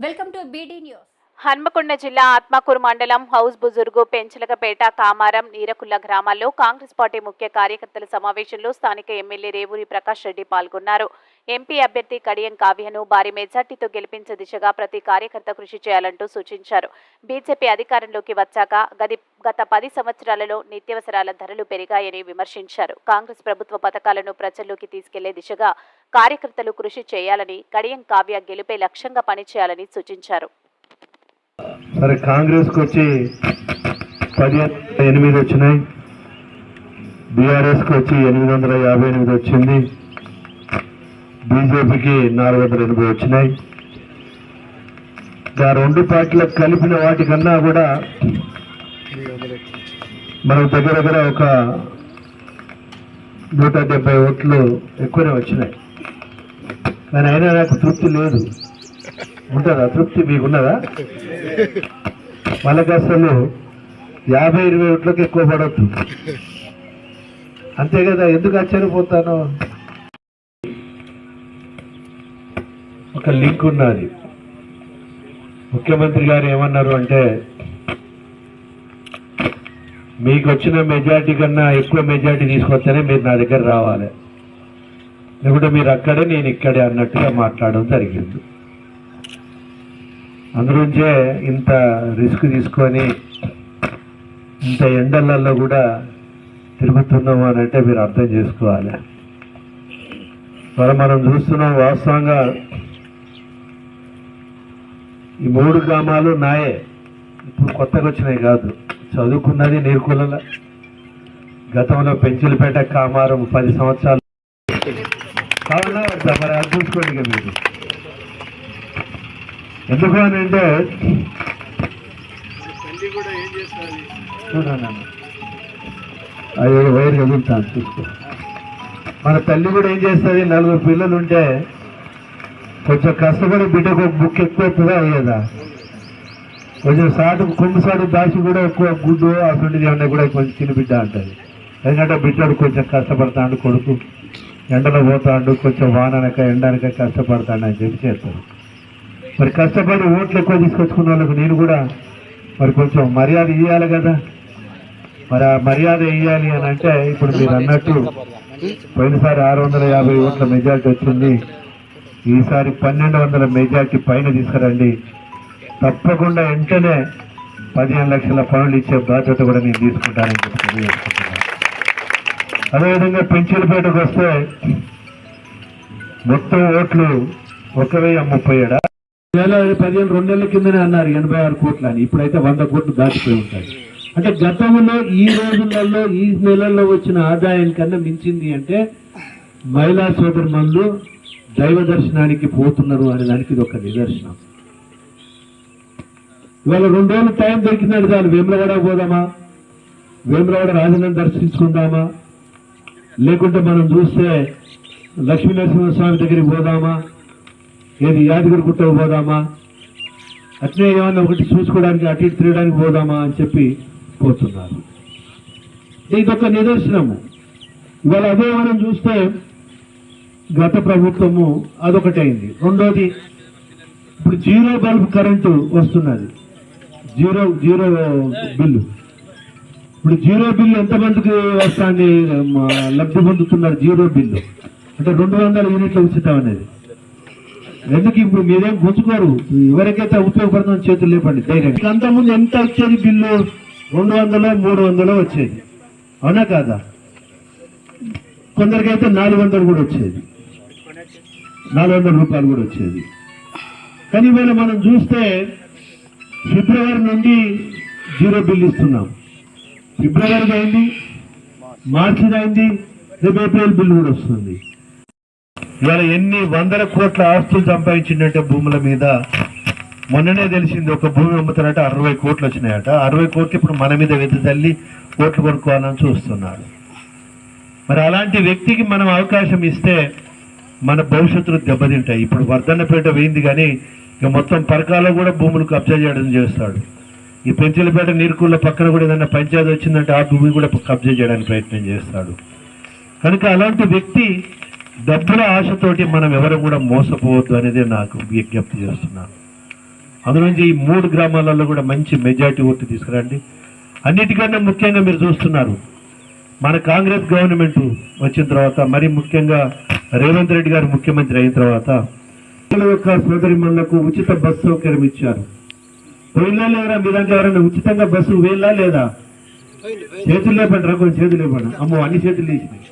Welcome to beedi news Hanamkonda జిల్లా ఆత్మకూరు మండలం house బుజుర్గు పెంచలకపేట Kamaram నీరకుల్ల గ్రామాల్లో కాంగ్రెస్ పార్టీ ముఖ్య కార్యకర్తల సమావేశంలో స్థానిక ఎమ్మెల్యే రేవూరి ప్రకాష్ రెడ్డి పాల్గొన్నారు. ఎంపీ అభ్యర్థి కడియం కావ్యను భారీ మెజార్టీతో గెలిపించే దిశగా ప్రతి కార్యకర్త కృషి చేయాలంటూ సూచించారు. బీజేపీ అధికారంలోకి వచ్చాక గది గత పది సంవత్సరాలలో నిత్యావసరాల ధరలు పెరిగాయని విమర్శించారు. కాంగ్రెస్ ప్రభుత్వ పథకాలను ప్రజల్లోకి తీసుకెళ్ళే దిశగా కార్యకర్తలు కృషి చేయాలని కడియం కావ్య గెలుపే లక్ష్యంగా పనిచేయాలని సూచించారు. మరి కాంగ్రెస్కి వచ్చి పదిహేను ఎనిమిది వచ్చినాయి. బీఆర్ఎస్కి వచ్చి ఎనిమిది వందల యాభై ఎనిమిది వచ్చింది. బీజేపీకి నాలుగు వందల ఎనభై వచ్చినాయి. ఆ రెండు పార్టీలకు కలిపిన వాటికన్నా కూడా మనకు దగ్గర దగ్గర ఒక నూట డెబ్బై ఓట్లు ఎక్కువనే వచ్చినాయి. కానీ అయినా నాకు తృప్తి లేదు. ఉంటుందా తృప్తి మీకు ఉన్నదా వాళ్ళకి అసలు యాభై ఇరవై ఓట్లకు ఎక్కువ పడద్దు. అంతే కదా? ఎందుకు ఆశ్చర్యపోతాను? ఒక లింక్ ఉన్నది. ముఖ్యమంత్రి గారు ఏమన్నారు అంటే మీకు వచ్చిన మెజార్టీ కన్నా ఎక్కువ మెజార్టీ తీసుకొస్తేనే మీరు నా దగ్గర రావాలి. లేకుంటే మీరు అక్కడే నేను ఇక్కడే అన్నట్టుగా మాట్లాడడం జరిగింది. అందులోంచే ఇంత రిస్క్ తీసుకొని ఇంత ఎండలలో కూడా తిరుగుతున్నాము అని అంటే మీరు అర్థం చేసుకోవాలి. మరి మనం చూస్తున్నాం వాస్తవంగా ఈ మూడు గ్రామాలు నాయే. ఇప్పుడు కొత్తగా వచ్చినాయి కాదు. చదువుకున్నది నీరుకుల గతంలో పెంచులపేట కామారం పది సంవత్సరాలు. కావున మరి చూసుకోండి మీరు. ఎందుకు అని అంటే అయ్యో వైర్ కదులుతాను చూసుకో. మన తల్లి కూడా ఏం చేస్తుంది? నలుగురు పిల్లలు ఉంటే కొంచెం కష్టపడి బిడ్డకు ఒక బుక్ ఎక్కువ అవుతుందా అయ్యేదా? కొంచెం సాటు కొమ్ము సాటు దాచి కూడా ఎక్కువ గుడ్డు అటువంటిది ఏమన్నా కూడా కొంచెం చిన్న బిడ్డ అంటది. ఎందుకంటే బిడ్డడు కొంచెం కష్టపడతాడు కొడుకు ఎండలో పోతాడు కొంచెం వాననక ఎండనక కష్టపడతాడు అని చెప్పి చేస్తారు మరి కష్టపడి ఓట్లు ఎక్కువ తీసుకొచ్చుకున్న వాళ్ళకు నేను కూడా మరి కొంచెం మర్యాద ఇవ్వాలి కదా. మరి ఆ మర్యాద ఇవ్వాలి అని అంటే ఇప్పుడు మీరు అన్నట్టు పోయినసారి ఆరు వందల యాభై ఓట్ల మెజార్టీ వచ్చింది. ఈసారి పన్నెండు వందల మెజార్టీ పైన తీసుకురండి. తప్పకుండా వెంటనే పదిహేను లక్షల పనులు ఇచ్చే బాధ్యత కూడా నేను తీసుకుంటానని చెప్పి తెలియజేసుకుంటున్నాను. అదేవిధంగా పెంచులపేటకు వస్తే మొత్తం ఓట్లు ఒక వెయ్యి ముప్పై ఏడా? వేల పదిహేను రెండు నెలల కిందనే అన్నారు ఎనభై ఆరు కోట్లు అని. ఇప్పుడైతే వంద కోట్లు దాటిపోయి ఉంటాయి. అంటే గతంలో ఈ రోజులలో ఈ నెలల్లో వచ్చిన ఆదాయం కన్నా మించింది అంటే మహిళా సోదరుమణులు దైవ దర్శనానికి పోతున్నారు అనే దానికి ఇది ఒక నిదర్శనం. ఇవాళ రెండు రోజులు టైం దొరికినట్టు చాలు. వేములవాడ పోదామా? వేములవాడ రాజులను దర్శించుకుందామా? లేకుంటే మనం చూస్తే లక్ష్మీ నరసింహస్వామి దగ్గరికి పోదామా? ఏది యాదగిరి గుట్టకు పోదామా? అట్లే ఏమన్నా ఒకటి చూసుకోవడానికి అటు ఇటు తిరగడానికి పోదామా అని చెప్పి పోతున్నారు. ఇదొక నిదర్శనము. ఇవాళ అదే మనం చూస్తే గత ప్రభుత్వము అదొకటి అయింది రెండోది ఇప్పుడు జీరో బల్బ్ కరెంటు వస్తున్నది. Zero zero bill. ఇప్పుడు జీరో బిల్లు ఎంతమందికి వస్తుంది? మ, లబ్ధి పొందుతున్నారు జీరో బిల్లు. అంటే రెండు వందల యూనిట్ల ఉచితం అనేది. ఎందుకు ఇప్పుడు మీరేం గుంజుకోరు ఎవరికైతే ఉపయోగపడుతుందో చేతులు లేపండి ధైర్యం అంతకుముందు ఎంత వచ్చేది బిల్లు? రెండు వందలు మూడు వందలు వచ్చేది. అవునా కాదా? కొందరికైతే నాలుగు వందలు కూడా వచ్చేది. నాలుగు వందల రూపాయలు కూడా వచ్చేది. కానీ ఇవాళ మనం చూస్తే ఫిబ్రవరి నుండి జీరో బిల్ ఇస్తున్నాం. ఫిబ్రవరిది అయింది మార్చిది అయింది రేపు ఏప్రిల్ బిల్ కూడా వస్తుంది. ఇవాళ ఎన్ని వందల కోట్ల ఆస్తులు సంపాదించిందంటే భూముల మీద మొన్ననే తెలిసింది ఒక భూమి అమ్ముతారంట అరవై కోట్లు వచ్చినాయట. అరవై కోట్లు ఇప్పుడు మన మీద వెతి తల్లి కోట్లు కొనుక్కోవాలని చూస్తున్నాడు. మరి అలాంటి వ్యక్తికి మనం అవకాశం ఇస్తే మన భవిష్యత్తులు దెబ్బతింటాయి. ఇప్పుడు వర్ధన్నపేట వేయింది కానీ ఇక మొత్తం పరకాలో కూడా భూములు కబ్జా చేయడం చేస్తాడు. ఈ పెంచలపేట నీరుకూళ్ళ పక్కన కూడా ఏదైనా పంచాయతీ వచ్చిందంటే ఆ భూమి కూడా కబ్జా చేయడానికి ప్రయత్నం చేస్తాడు. కనుక అలాంటి వ్యక్తి డబ్బుల ఆశతోటి మనం ఎవరు కూడా మోసపోవద్దు అనేది నాకు విజ్ఞప్తి చేస్తున్నాను అందులోంచి ఈ మూడు గ్రామాలలో కూడా మంచి మెజారిటీ ఓటు తీసుకురండి. అన్నిటికన్నా ముఖ్యంగా మీరు చూస్తున్నారు మన కాంగ్రెస్ గవర్నమెంట్ వచ్చిన తర్వాత మరి ముఖ్యంగా రేవంత్ రెడ్డి గారు ముఖ్యమంత్రి అయిన తర్వాత పిల్లల యొక్క సోదరిమణులకు ఉచిత బస్సు సౌకర్యం ఇచ్చారు. పోయినా లేదా మీ దాంట్లో ఎవరైనా ఉచితంగా బస్సు వేలా లేదా? చేతులు లేపండి రా కొంచెం చేతులు లేపండి. అమ్మో అన్ని చేతులు తీసినాయి